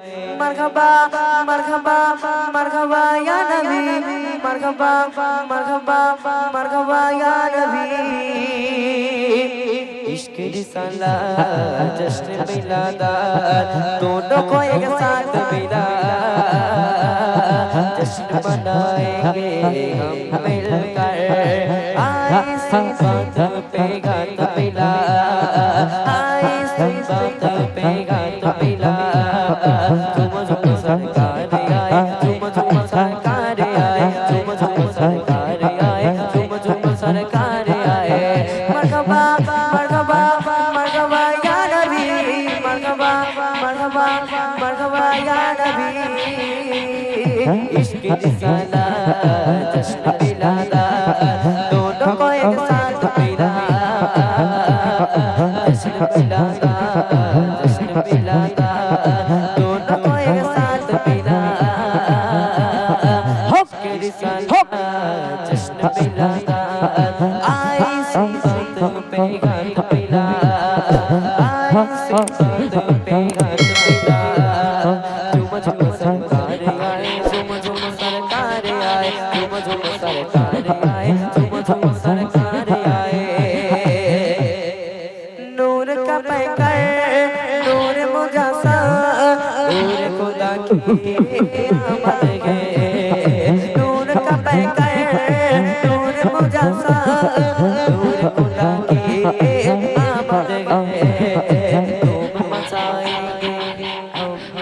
मरखबा मरखबा मरखबा या नबी मरखबा मरखबा मरखबा या नबी। इश्क रिसाला जश्न मिलादा, दोनों को एक साथ मिला। जश्न मनाएँगे हम मिलकर, आए झुम झुम सरकार आए झुम झुम सरकार आए झुम झुम सरकार आए झुम झुम सरकार आए मरहबा मरहबा मरहबा या नबी मरहबा मरहबा मरहबा या नबी इश्क रिसाला जश्न मिलादा दोनों को एक साथ मिला जश्न मिलादा जश्न मिलादा सी सी झुम सरकार झुम झुम आए झुम झुम आए नूर का पैकर नूर मुजासा नूर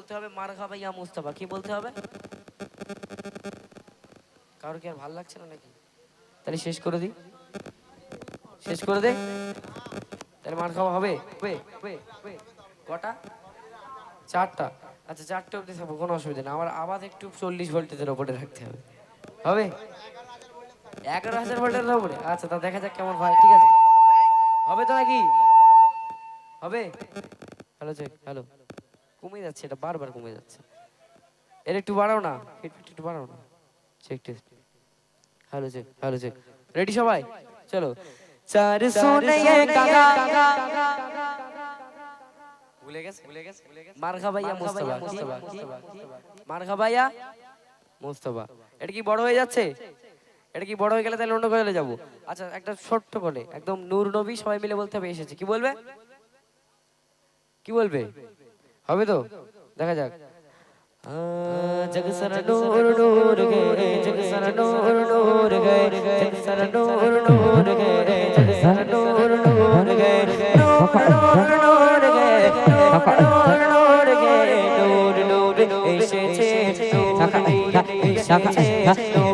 বলতে হবে, মার খাবা ইয়া মুস্তাফা, কি বলতে হবে? কারও কি আর ভালো লাগছে না নাকি? তাহলে শেষ করে দিই। শেষ করে দে। তাহলে মার খাওয়া হবে। কটা? চারটা। আচ্ছা চারটে অবধি থাকব কোনো অসুবিধা নেই। আমার আওয়াজ একটু চল্লিশ ভোল্টেজের ওপরে রাখতে হবে। হবে? এগারো হাজার ভোল্টের ওপরে। আচ্ছা তা দেখা যাক কেমন হয়। ঠিক আছে। হবে তো নাকি? হবে? হ্যালো চেক হ্যালো কমে যাচ্ছে এটা বারবার কমে যাচ্ছে। এর একটু বাড়াও না একটু বাড়াও না। Check test hello check hello check ready সবাই? চলো। চার সোনে কাকা ভুলে গেছে ভুলে গেছে মার খাবাইয়া মুস্তাফা। মুস্তাফা। মার খাবাইয়া মুস্তাফা। এটা কি বড় হয়ে যাচ্ছে? এটা কি বড় হয়ে গেলে তাহলে অন্য কোথায় যাব? আচ্ছা একটা ছোট্ট করে একদম নূর নবী সবাই মিলে বলতে হবে এসেছে। কি বলবে? কি বলবে? হবে তো দেখা যাক जग सर नूर नूर गए जग सर नूर नूर गए जग सर नूर नूर गए जग सर नूर नूर गए नूर नूर नूर गए नूर नूर नूर गए नूर नूर এসেছে নূর নিয়ে এসেছে নূর নূর এসেছে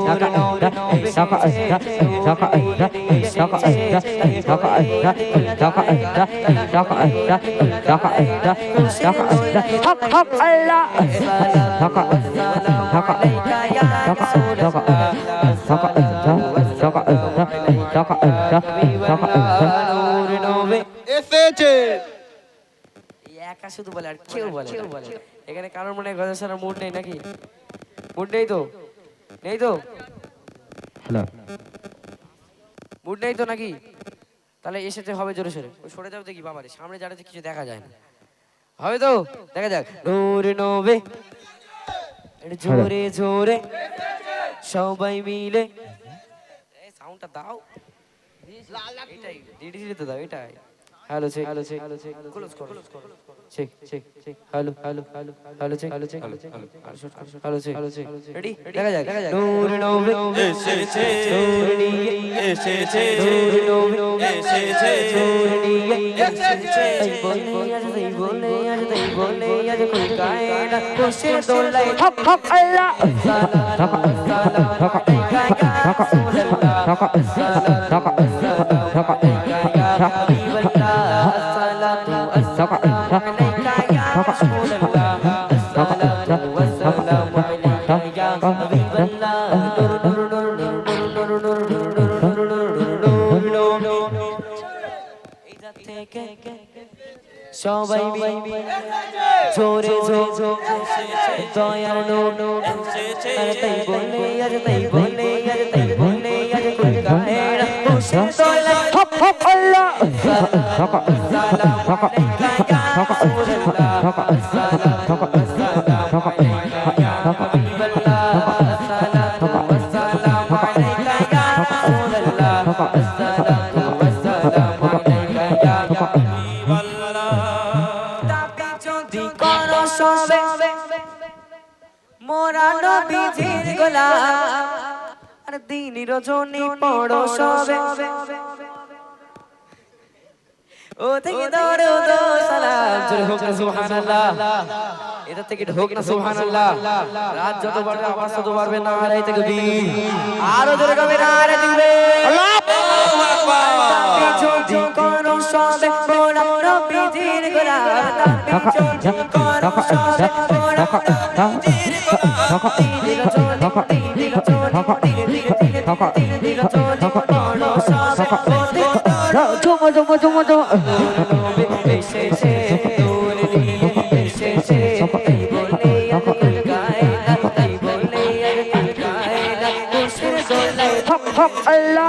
একা শুধু বলে আর কেউ বলে না। এখানে কারোর মনে হয় গজা সারা মুড নেই নাকি মুড নেই তো নেই তো মুড নেই তো নাকি? তাহলে এসেতে হবে জোরে সোরে। ওই সরে যাও দেখি বাবারে সামনে যারা কিছু দেখা যায় না। হবে তো? দেখা যাক। নূরে নবে। জোরে জোরে। সবাই মিলে। এই সাউন্ডটা দাও। ডিডি তো দাও এটাই। Hello check hello check hello check close করো check check check hello hello hello hello check hello check hello check hello check hello check ready দেখা যাক নূরে নবে এসেছে নূরে নিয়ে এসেছে নূরে নবে এসেছে নূরে নিয়ে এসেছে এই বলে আজ তাই বলে আজ তাই বলে আজ কোই গায় না বসে দোলাই হক হক আল্লাহ সালাম সালাম গায় রাসূলুল্লাহ সালাম সালাম গায় হাবিবাল্লাহ সবাই জোরে দয়ার নো নো আর তাই বলে আর তাই বলে আর তাই বলে আর কোন গায়ে রাখো সে মোরা নবীজির গোলাম আর দিন রজনী পড়ো সবে। ও থেকে দৌড়ো দো সালাম জোরে হোক না সুবহানাল্লাহ এটা থেকে ঢোক না সুবহানাল্লাহ রাত যত বাড়বে আওয়াজ তত বাড়বে না আর থেকে আরও জোরে গাবে না আর দিবে দাবি যদি করো সবে মোরা নবীজির গোলাম দাবি করো সবে মোরা নবীজির গোলাম জমা জমা জমা ঝুম ঝুম ঝুম ঝুম এসেছে এসেছে হপ হপ আল্লাহ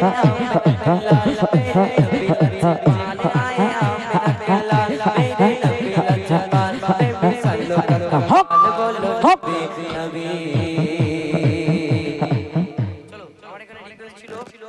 哈哈哈哈哈哈哈哈